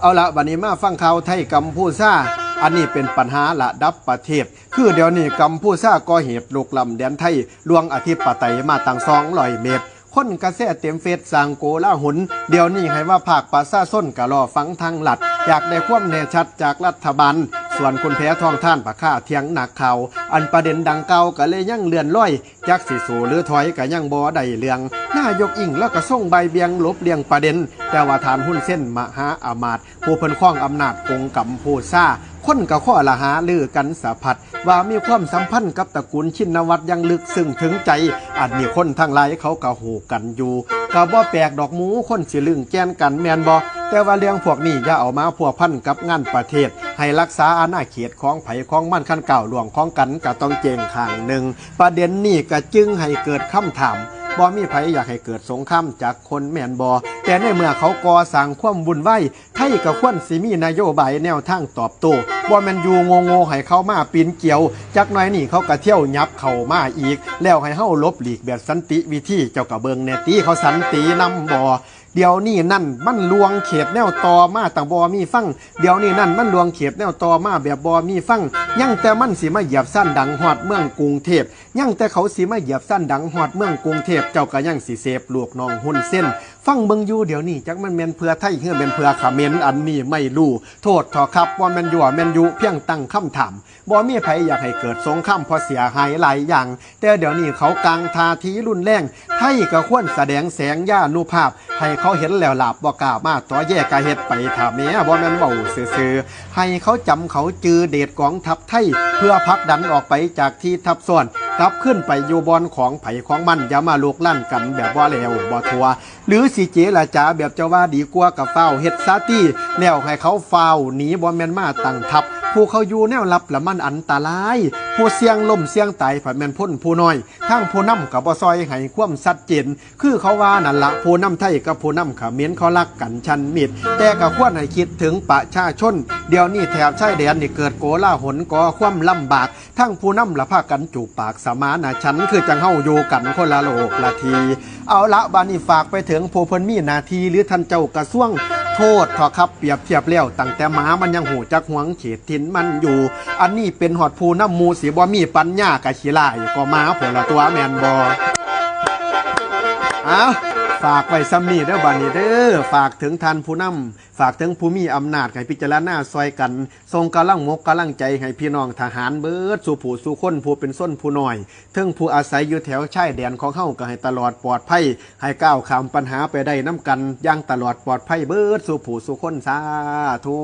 เอาละบันนี้มาฟังข่าวไทยกัมพูชาอันนี้เป็นปัญหาระดับประเทศ คือเดี๋ยวนี้กัมพูชาก่อเหตุลุกล้ำแดนไทยลวงอธิปไตยมาตั้งซองลอยเมตรคนกระแสเต็มเฟซสางโกลาหุน เดี๋ยวนี้ให้ว่าภาคประชาชนกะรอฟังทางหลัด อยากได้ความแน่ชัดจากรัฐบาล ส่วนคุณแพ้ทองท่านปะค่าเทียงหนักเขาอันประเด็นดังเก่าก็เลยยังเลื่อนลอยจักสิสูหรือถอยก็ยังบ่ได้เรื่องนายกอิงแล้วก็ส่งใบเบียงลบเลียงประเด็น แต่ว่าฐานหุ้นเส้นมหาอามาตย์ผู้เพิ่นครองอำนาจกงกัมพูชาคนกับข้อละหาลือกันสะพัดว่ามีความสัมพันธ์กับตระกูลชินวัตรยังลึกซึ้งถึงใจอาจมีคนทั้งหลายเขากะหูกันอยู่ก็บ่แปลกดอกหมูคนสิลึงแกนกันแมนบ่ แต่ว่าเรื่องพวกนี้อย่าเอามาพัวพันกับงานประเทศ ให้รักษาอาณาเขตของไผ่ของมั่นขั้นเก่าหลวงของกันก็ต้องเจงข้างหนึ่ง ประเด็นนี้ก็จึงให้เกิดคำถามบ่มีไผอยากให้เกิดสงครามจากคนแมนบอแต่ในเมื่อเขาก่อสร้างความวุ่นวายไทยก็ควรสิมีนโยบายแนวทางตอบโต้บ่แมนยู่โง่ๆให้เขามาปีนเกี่ยวจักน่อยนี่เขาก็เที่ยวยับเข้ามาอีก แล้วให้เฮาลบหลีกแบบสันติวิธีเจ้าก็เบิงแนตีเขาสันตินำบ่ เดี๋ยวนี้นั่นมันลวงเขตแนวต่อมาต่างบ่มีฟังเดี๋ยวนี้นั่นมันลวงเขตแนวต่อมาแบบบ่มีฟังยังแต่มันสิมาเหยียบสั้นดังฮอดเมืองกรุงเทพยังแต่เขาสิมาเหยียบสั้นดังฮอดเมืองกรุงเทพเจ้าก็ยังสิเสพลูกนองหุ่นเส้น ฟังเบิงอยู่เดี๋ยวนี้จักมันแม่นเพื่อไทยเฮือเป็นเพื่อเขมรอันนี้ไม่รู้โทษทอครับว่าแมนยู่แมนยู่เพียงตั้งคำถามบ่มีไผอยากให้เกิดสงครามเพราะเสียหายหลายอย่าง แต่เดี๋ยวนี้เขากางทาทีรุนแรงไทยก็ควรแสดงแสงย่านุภาพให้เขาเห็นแล้วหลับบ่กล้ามาต่อแยกกะเฮ็ดไปถามแม่บ่แม่นเว้าซื่อๆให้เขาจำเขาจือเดชกองทัพไทย เพื่อพักดันออกไปจากที่ทับซ้อนกลับขึ้นไปอยู่บอนของไผของมันอย่ามาลุกลั่นกันแบบว่าแล้วบ่ทัว หรือสิเจละจาแบบเจ้าว่าดีกว่ากับเฝ้าเฮ็ดซาตี้แล้วให้เขาเฝ้าหนีบ่แม่นมาตั้งทัพ ผู้เขาอยู่แนวลับละมันอันตราย ผู้เสี่ยงล่มเสี่ยงตายผัดแมนพ้นผู้น้อยทางผู้นำกับบ่ซอยให้ความชัดเจน คือเขาว่านั่นละผู้นำไทยกับผู้นำเขมรเขารักกันชันมิตรแต่ก็ควรให้คิดถึงประชาชน เดี๋ยวนี้แถบชายแดนนี่เกิดโกล่าหลก่อความลำบาก ทั้งผู้นำละพากันจูบปากสมานะฉันคือจังเฮาอยู่กันคนละโลกละที เอาละบานี้ฝากไปถึงผู้เพิ่นมีนาทีหรือท่านเจ้ากระทรวง โทษเถอะครับเปรียบเทียบแล้วตั้งแต่หมามันยังหูจักหวงเขตทินมันอยู่ อันนี้เป็นหอดผู้น้ำมูสีบ่มีปัญญากะขี้ลายก็หมาผลละตัวแมนบอเอา ฝากไว้ซ้ำนี่เด้อบัดนี้เด้อฝากถึงท่านผู้นำฝากถึงผู้มีอำนาจให้พิจารณาซอยกัน ทรงกำลังมกกำลังใจให้พี่น้องทหารเบิดสู่ผู้สู่คนผู้เป็นส้นผู้น้อยถึงผู้อาศัยอยู่แถวชายแดนของเฮาก็ให้ตลอดปลอดภัย ให้ก้าวข้ามปัญหาไปได้น้ำกันย่างตลอดปลอดภัยเบิดสู่ผู้สู่คนสาธุ